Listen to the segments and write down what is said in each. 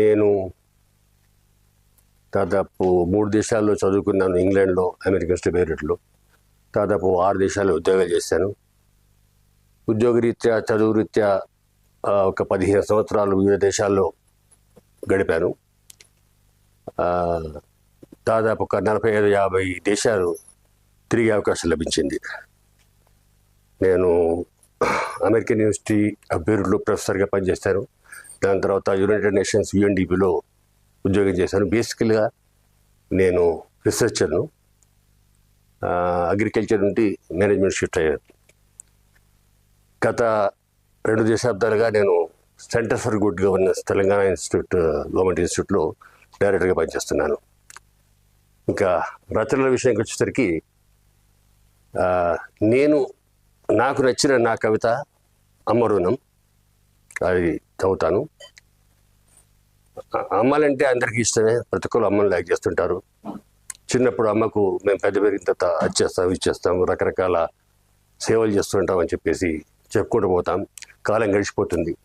నేను దాదాపు మూడు దేశాల్లో చదువుకున్నాను ఇంగ్లాండ్లో అమెరికన్ స్టెబేరిట్లో దాదాపు ఆరు దేశాల్లో ఉద్యోగాలు చేశాను. ఉద్యోగరీత్యా చదువు రీత్యా ఒక పదిహేను సంవత్సరాలు వివిధ దేశాల్లో గడిపాను. దాదాపు ఒక నలభై ఐదు యాభై దేశాలు తిరిగే అవకాశం లభించింది. నేను అమెరికన్ యూనివర్సిటీ ఆఫ్ ప్రొఫెసర్గా పనిచేస్తాను దాని తర్వాత యునైటెడ్ నేషన్స్ యుఎన్డిపిలో ఉద్యోగం చేశాను. బేసికల్గా నేను రీసెర్చర్ను అగ్రికల్చర్ నుండి మేనేజ్మెంట్ షిఫ్ట్ అయ్యాను. గత రెండు దశాబ్దాలుగా నేను centre for good governance Telangana institute government ఇన్స్టిట్యూట్లో డైరెక్టర్గా పనిచేస్తున్నాను. ఇంకా రచనల విషయానికి వచ్చేసరికి నేను నాకు నచ్చిన నా కవిత అమరుణం అది చదువుతాను. అమ్మాలంటే అందరికీ ఇష్టమే. ప్రతి ఒక్కరు అమ్మని లైక్ చేస్తుంటారు. చిన్నప్పుడు అమ్మకు మేము పెద్ద పెరిగిన తర్వాత అది చేస్తాం రకరకాల సేవలు చేస్తుంటాం అని చెప్పేసి చెప్పుకుంటూ పోతాం. కాలం గడిచిపోతుంది.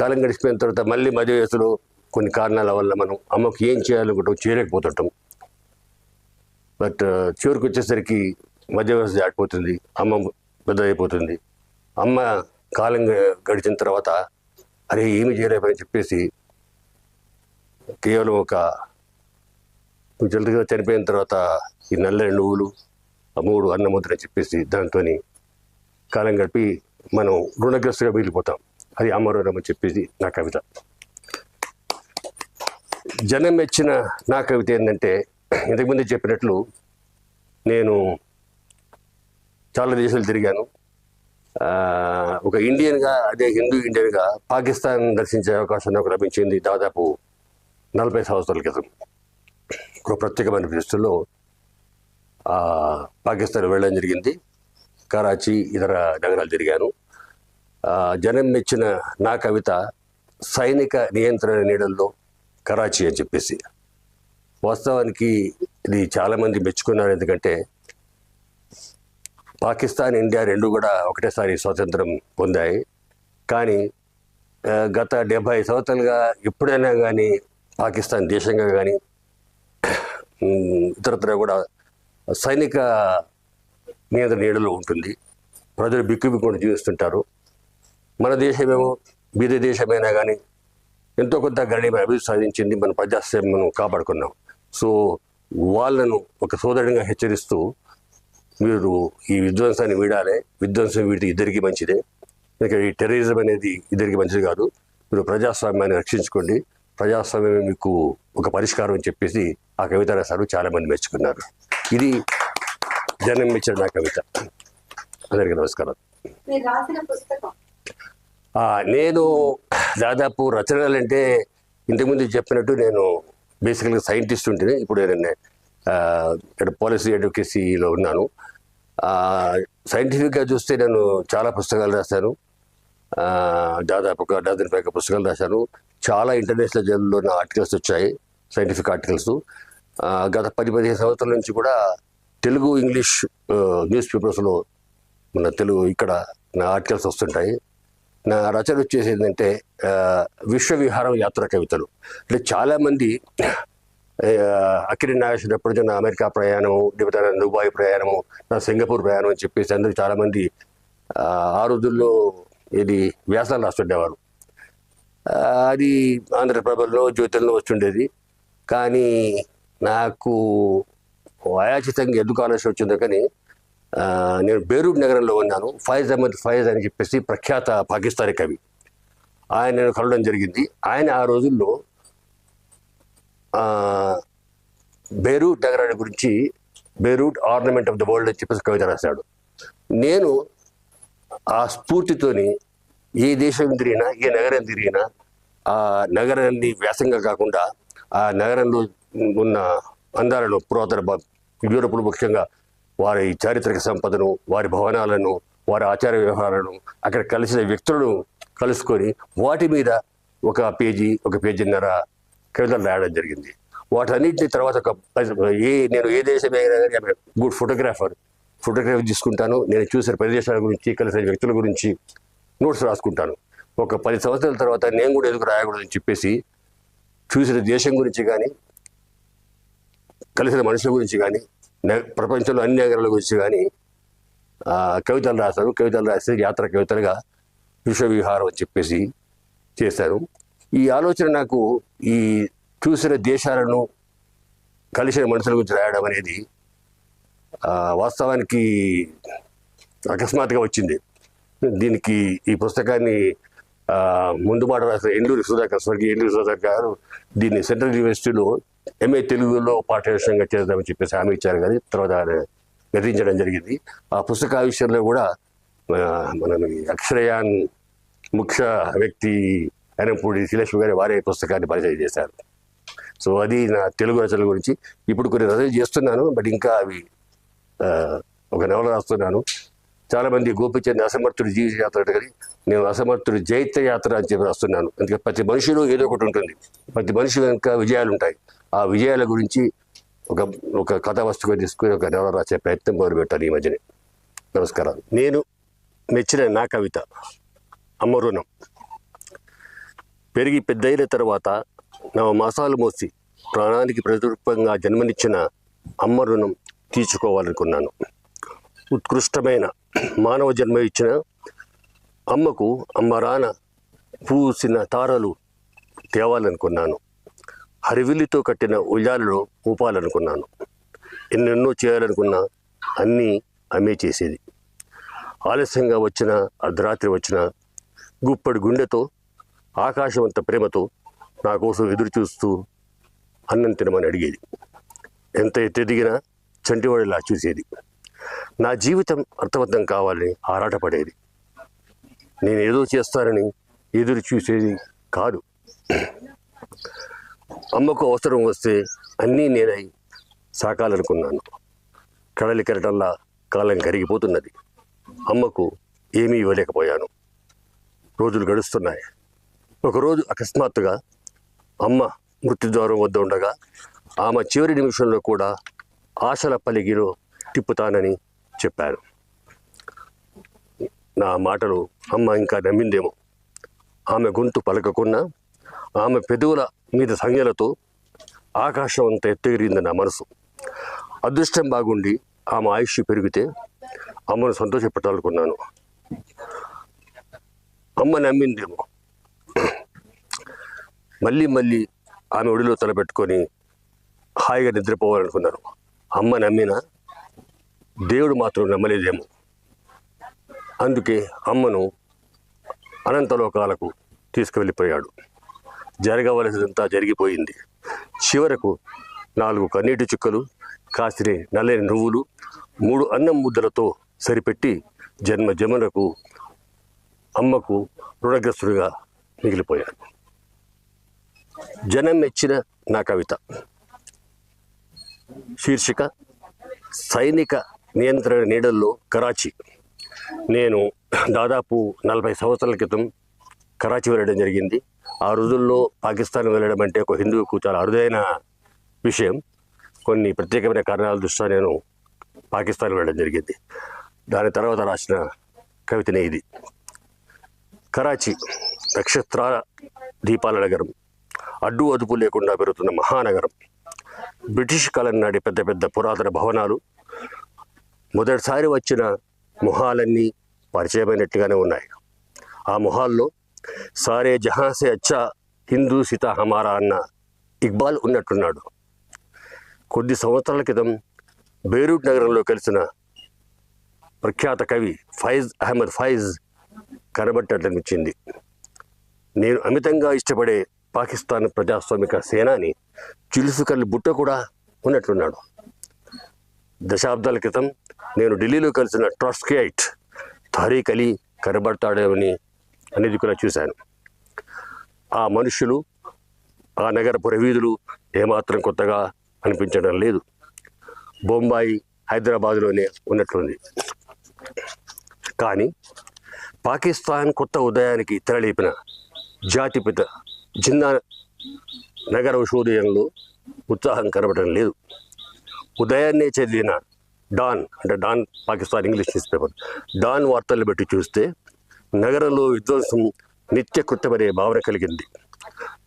కాలం గడిచిపోయిన తర్వాత మళ్ళీ మధ్య వయసులో కొన్ని కారణాల వల్ల మనం అమ్మకు ఏం చేయాలనుకుంటాం చేయలేకపోతుంటాం. బట్ చివరికి వచ్చేసరికి మధ్య వయసు దాటిపోతుంది. అమ్మ పెద్ద అయిపోతుంది అమ్మ కాలం గడిచిన తర్వాత అరే ఏమి చేయలేమని చెప్పేసి కేవలం ఒక జల్దిగా చనిపోయిన తర్వాత ఈ నల్లని నువ్వులు ఆ మూడు అన్నముద్ర చెప్పేసి దాంతో కాలం గడిపి మనం రుణగ్రస్తుగా మిగిలిపోతాం. అది అమరుణం అని చెప్పేసి నా కవిత. జనం మెచ్చిన నా కవిత ఏంటంటే ఇంతకుముందు చెప్పినట్లు నేను చాలా దేశాలు తిరిగాను. ఒక ఇండియన్గా అదే హిందూ ఇండియన్గా పాకిస్తాన్ దర్శించే అవకాశం నాకు లభించింది దాదాపు నలభై సంవత్సరాల క్రితం. ఒక ప్రత్యేకమైన పరిస్థితుల్లో పాకిస్తాన్ వెళ్ళడం జరిగింది. కరాచీ ఇతర నగరాలు తిరిగాను. జనం మెచ్చిన నా కవిత సైనిక నియంత్రణ నీడల్లో కరాచీ అని చెప్పేసి. వాస్తవానికి ఇది చాలామంది మెచ్చుకున్నారు. ఎందుకంటే పాకిస్తాన్ ఇండియా రెండు కూడా ఒకటేసారి స్వాతంత్రం పొందాయి. కానీ గత డెబ్భై సంవత్సరాలుగా ఎప్పుడైనా కానీ పాకిస్తాన్ దేశంగా కానీ ఇతరత్ర కూడా సైనిక నియంత్రణ నీడలో ఉంటుంది. ప్రజలు బిక్కుబిక్కుండా జీవిస్తుంటారు. మన దేశమేమో బీద దేశమైనా కానీ ఎంతో కొంత గణనీయమైన అభివృద్ధి సాధించింది మన ప్రజాస్వామ్యం మనం కాపాడుకున్నాం. సో వాళ్ళను ఒక సోదరునిగా హెచ్చరిస్తూ మీరు ఈ విధ్వంసాన్ని వీడాలి. విధ్వంసం వీడితే ఇద్దరికి మంచిదే. ఇక ఈ టెర్రరిజం అనేది ఇద్దరికి మంచిది కాదు. మీరు ప్రజాస్వామ్యాన్ని రక్షించుకోండి. ప్రజాస్వామ్యం మీకు ఒక పరిష్కారం అని చెప్పేసి ఆ కవిత రాశారు. చాలా మంది మెచ్చుకున్నారు. ఇది జనం మెచ్చిన నా కవిత. అందరికీ నమస్కారం. నేను దాదాపు రచనలు అంటే ఇంతకుముందు చెప్పినట్టు నేను బేసికల్గా సైంటిస్ట్ ఉంటే ఇప్పుడు నేను ఇక్కడ పాలసీ అడ్వకేసీలో ఉన్నాను. సైంటిఫిక్గా చూస్తే నేను చాలా పుస్తకాలు రాశాను. దాదాపు ఒక డజన్ పైగా పుస్తకాలు రాశాను. చాలా ఇంటర్నేషనల్ జర్నల్లో నా ఆర్టికల్స్ వచ్చాయి సైంటిఫిక్ ఆర్టికల్స్. గత పది పదిహేను సంవత్సరాల నుంచి కూడా తెలుగు ఇంగ్లీష్ న్యూస్ పేపర్స్లో మన తెలుగు ఇక్కడ నా ఆర్టికల్స్ వస్తుంటాయి. నా రచన వచ్చేసి ఏంటంటే విశ్వవిహారం యాత్ర కవితలు. అంటే చాలామంది అక్కిరి నాగేశ్వరప్పుడు నా అమెరికా ప్రయాణము లేకపోతే దుబాయ్ ప్రయాణము నా సింగపూర్ ప్రయాణం అని చెప్పేసి అందరూ చాలామంది ఆ, రోజుల్లో ఇది వ్యాసాలు రాస్తుండేవారు. అది ఆంధ్రప్రభలో జ్యోతిలో వస్తుండేది. కానీ నాకు అయాచితంగా ఎందుకు ఆలోచన వచ్చిందో కానీ నేను బేరూట్ నగరంలో ఉన్నాను. ఫైజ్ అహ్మద్ ఫైజ్ అని చెప్పేసి ప్రఖ్యాత పాకిస్తానీ కవి. ఆయన నేను కలవడం జరిగింది. ఆయన ఆ రోజుల్లో బేరూట్ నగరాన్ని గురించి Beirut ornament of the world అని చెప్పేసి కవిత రాశాడు. నేను ఆ స్ఫూర్తితోని ఏ దేశం తిరిగినా ఏ నగరం తిరిగినా ఆ నగరాన్ని వ్యాసంగా కాకుండా ఆ నగరంలో ఉన్న అందాలను పురాతన భ- యూరోపులు ముఖ్యంగా వారి చారిత్రక సంపదను వారి భవనాలను వారి ఆచార వ్యవహారాలను అక్కడ కలిసిన వ్యక్తులను కలుసుకొని వాటి మీద ఒక పేజీ ఒక పేజీన్నర కవితలు రాయడం జరిగింది. వాటన్నిటిని తర్వాత ఒక ఏ నేను ఏ దేశం గుడ్ ఫోటోగ్రాఫర్. ఫోటోగ్రఫీ తీసుకుంటాను. నేను చూసిన ప్రదేశాల గురించి కలిసిన వ్యక్తుల గురించి నోట్స్ రాసుకుంటాను. ఒక పది సంవత్సరాల తర్వాత నేను కూడా ఎందుకు రాయకూడదని చెప్పేసి చూసిన దేశం గురించి కానీ కలిసిన మనుషుల గురించి కానీ న- ప్రపంచంలో అన్ని నగరాల గురించి కానీ కవితలు రాశారు కవితలు రాసి యాత్ర కవితలుగా విశ్వవిహారం అని చెప్పేసి చేశారు ఈ ఆలోచన నాకు ఈ చూసిన దేశాలను కలిసిన మనుషుల గురించి రాయడం అనేది వాస్తవానికి అకస్మాత్తుగా వచ్చింది. దీనికి ఈ పుస్తకాన్ని ముందు మాట రాసిన ఎండూరి సుధాకర్ స్వర్గీయ ఎండూరి సుధాకర్ గారు దీన్ని సెంట్రల్ యూనివర్సిటీలో ఎంఏ తెలుగులో పాఠ్యాంశంగా చేద్దామని చెప్పేసి హామీ ఇచ్చారు కానీ తర్వాత ఆయన గతించడం జరిగింది. ఆ పుస్తక విషయంలో కూడా మన మనం అక్షరయాన్ ముఖ్య వ్యక్తి అయినప్పుడు శిలేశ్వరి గారి వారే పుస్తకాన్ని పరిచయం చేశారు. సో అది నా తెలుగు రచనల గురించి. ఇప్పుడు కొన్ని రచనలు చేస్తున్నాను బట్ ఇంకా అవి ఒక నవల రాస్తున్నాను. చాలామంది గోపిచంద్ అసమర్థుడి జీవిత యాత్ర అంటే కానీ నేను అసమర్థుడి జైత్య యాత్ర అని చెప్పి రాస్తున్నాను. అందుకే ప్రతి మనిషిలో ఏదో ఒకటి ఉంటుంది. ప్రతి మనిషి వెనుక విజయాలు ఉంటాయి. ఆ విజయాల గురించి ఒక ఒక కథా వస్తువుగా తీసుకుని ఒక నవల రాసే ప్రయత్నం మొదలుపెట్టాను ఈ మధ్యనే. నమస్కారం నేను మెచ్చిన నా కవిత అమరుణం పెరిగి పెద్దయిన తర్వాత నవ మాసాలు మోసి ప్రాణానికి ప్రతిరూపంగా జన్మనిచ్చిన అమ్మ రుణం తీర్చుకోవాలనుకున్నాను. ఉత్కృష్టమైన మానవ జన్మ ఇచ్చిన అమ్మకు అమ్మ రాన పూసిన తారలు తేవాలనుకున్నాను. హరివిల్లితో కట్టిన ఉయ్యాలలో ఊపాలనుకున్నాను. ఎన్నెన్నో చేయాలనుకున్నా అన్నీ అమ్మే చేసేది. ఆలస్యంగా వచ్చిన అర్ధరాత్రి వచ్చిన గుప్పడి గుండెతో ఆకాశమంత ప్రేమతో నా కోసం ఎదురు చూస్తూ అన్నం తినమని అడిగేది. ఎంత ఎత్తెదిగినా చంటివాడిలా చూసేది. నా జీవితం అర్థవంతం కావాలని ఆరాటపడేది. నేను ఏదో చేస్తానని ఎదురు చూసేది కాదు. అమ్మకు అవసరం వస్తే అన్నీ నేనై సాకాలనుకున్నాను. కడలి కెరటల్లా కాలం కరిగిపోతున్నది. అమ్మకు ఏమీ ఇవ్వలేకపోయాను. రోజులు గడుస్తున్నాయి. ఒకరోజు అకస్మాత్తుగా అమ్మ మృత్యుద్వారం వద్ద ఉండగా ఆమె చివరి నిమిషంలో కూడా ఆశల పలిగిలో తిప్పుతానని చెప్పారు. నా మాటలు అమ్మ ఇంకా నమ్మిందేమో. ఆమె గొంతు పలకకున్నా ఆమె పెదవుల మీద సంజ్ఞలతో ఆకాశం అంత ఎత్తగిరింది నా మనసు. అదృష్టం బాగుండి ఆమె ఆయుష్ పెరిగితే అమ్మను సంతోషపెట్టాలనుకున్నాను. అమ్మ నమ్మిందేమో. మళ్ళీ మళ్ళీ ఆమె ఒడిలో తలపెట్టుకొని హాయిగా నిద్రపోవాలనుకున్నాను అమ్మ నమ్మిన దేవుడు మాత్రం నమ్మలేదేమో. అందుకే అమ్మను అనంతలోకాలకు తీసుకువెళ్ళిపోయాడు. జరగవలసినంతా జరిగిపోయింది. చివరకు నాలుగు కన్నీటి చుక్కలు కాసిని నల్లని నువ్వులు మూడు అన్నం ముద్దలతో సరిపెట్టి జన్మ జమునకు అమ్మకు రుణగ్రస్తుడిగా మిగిలిపోయాడు. జనం మెచ్చిన నా కవిత. శీర్షిక సైనిక నియంత్రణ నీడల్లో కరాచీ. నేను దాదాపు నలభై సంవత్సరాల క్రితం కరాచీ వెళ్ళడం జరిగింది. ఆ రోజుల్లో పాకిస్తాన్ వెళ్ళడం అంటే ఒక హిందువుకు చాలా అరుదైన విషయం. కొన్ని ప్రత్యేకమైన కారణాల దృష్ట్యా నేను పాకిస్తాన్ వెళ్ళడం జరిగింది. దాని తర్వాత రాసిన కవితనే ఇది. కరాచీ నక్షత్రాల దీపాల నగరం. అడ్డు అదుపు లేకుండా పెరుగుతున్న మహానగరం. బ్రిటిష్ కాలం నాటి పెద్ద పెద్ద పురాతన భవనాలు మొదటిసారి వచ్చిన మొహాలన్నీ పరిచయమైనట్టుగానే ఉన్నాయి. ఆ మొహాల్లో సారే జహాసే అచ్చా హిందూ సీత హమారా అన్న ఇక్బాల్ ఉన్నట్టున్నాడు. కొద్ది సంవత్సరాల క్రితం బేరూట్ నగరంలో కలిసిన ప్రఖ్యాత కవి ఫైజ్ అహ్మద్ ఫైజ్ కనబట్టనిచ్చింది నేను అమితంగా ఇష్టపడే పాకిస్తాన్ ప్రజాస్వామిక సేనాని జుల్ఫికర్ బుట్ట కూడా ఉన్నట్లున్నాడు దశాబ్దాల క్రితం నేను ఢిల్లీలో కలిసిన ట్రస్కేట్ తారీఖ్ అలీ కనబడతాడేమని అనేది కూడా చూశాను. ఆ మనుషులు ఆ నగర పురవీధులు ఏమాత్రం కొత్తగా అనిపించడం లేదు. బొంబాయి హైదరాబాద్లోనే ఉన్నట్లుంది. కానీ పాకిస్తాన్ కొత్త ఉదయానికి తెరలేపిన జాతిపిత జిన్నా నగర ఉషోదయంలో ఉత్సాహం కనబడటం లేదు. ఉదయాన్నే చదివిన డాన్ అంటే Dawn Pakistan English news paper Dawn వార్తలు బట్టి చూస్తే నగరంలో విధ్వంసం నిత్య కృత్యమనే భావన కలిగింది.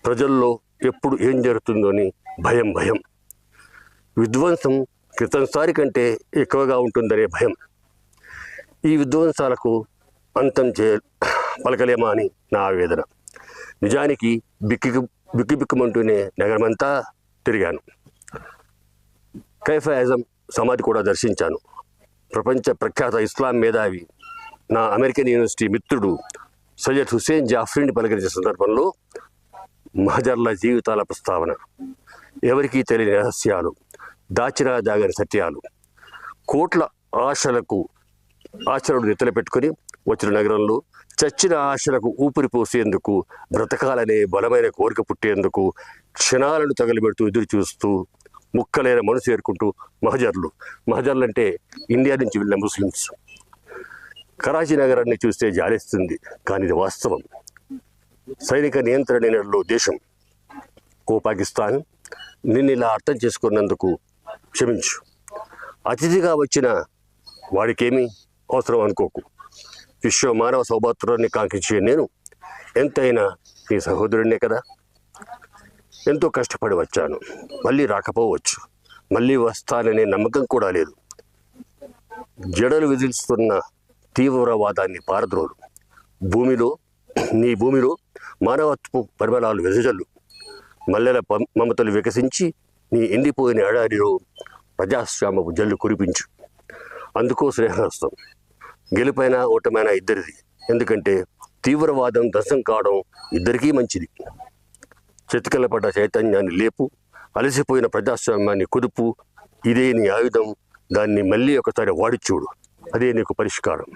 ప్రజల్లో ఎప్పుడు ఏం జరుగుతుందో అని భయం భయం. విధ్వంసం క్రితంసారి కంటే ఎక్కువగా ఉంటుందనే భయం. ఈ విధ్వంసాలకు అంతం చే పలకలేమా అని నా ఆవేదన. నిజానికి బిక్కి బిక్కి బిక్కుమంటూనే నగరమంతా తిరిగాను. కైఫాజం సమాధి కూడా దర్శించాను. ప్రపంచ ప్రఖ్యాత ఇస్లాం మేధావి నా అమెరికన్ యూనివర్సిటీ మిత్రుడు సయ్యద్ హుసేన్ జాఫ్రీని పలకరించిన సందర్భంలో మహజర్ల జీవితాల ప్రస్తావన ఎవరికీ తెలియని రహస్యాలు దాచిరా దాగని సత్యాలు కోట్ల ఆశలకు ఆశలను నెత్తలు పెట్టుకుని వచ్చిన నగరంలో చచ్చిన ఆశలకు ఊపిరి పోసేందుకు బ్రతకాలనే బలమైన కోరిక పుట్టేందుకు క్షణాలను తగలబెడుతూ ఎదురు చూస్తూ ముక్కలైన మనసు ఏరుకుంటూ మహజర్లు. మహజర్లు అంటే ఇండియా నుంచి వెళ్ళిన ముస్లిమ్స్. కరాచీ నగరాన్ని చూస్తే జాలిస్తుంది కానీ ఇది వాస్తవం. సైనిక నియంత్రణ నెలలో దేశం. ఓ పాకిస్తాన్ నిన్ను ఇలా అర్థం చేసుకున్నందుకు క్షమించు. అతిథిగా వచ్చిన వాడికేమీ అవసరం అనుకోకు. విశ్వ మానవ సౌభాత్రాన్ని కాంక్షించే నేను ఎంతైనా నీ సహోదరుడినే కదా. ఎంతో కష్టపడి వచ్చాను మళ్ళీ రాకపోవచ్చు. మళ్ళీ వస్తాననే నమ్మకం కూడా లేదు. జడలు విధిస్తున్న తీవ్రవాదాన్ని పారద్రోలు. భూమిలో నీ భూమిలో మానవత్వపు పరిమళాలు వెదజల్లు. మల్లెల మమతలు వికసించి నీ ఎండిపోయిన ఎడారిలో ప్రజాస్వామ్యపు జల్లు కురిపించు. అందుకో శ్రేహస్తం గెలుపైన ఓటమైనా ఇద్దరిది. ఎందుకంటే తీవ్రవాదం దశం కావడం ఇద్దరికీ మంచిది. చితకల పడ్డ చైతన్యాన్ని లేపు అలసిపోయిన ప్రజాస్వామ్యాన్ని కుదుపు ఇదే నీ ఆయుధం దాన్ని మళ్ళీ ఒకసారి వాడి చూడు. అదే నీకు పరిష్కారం.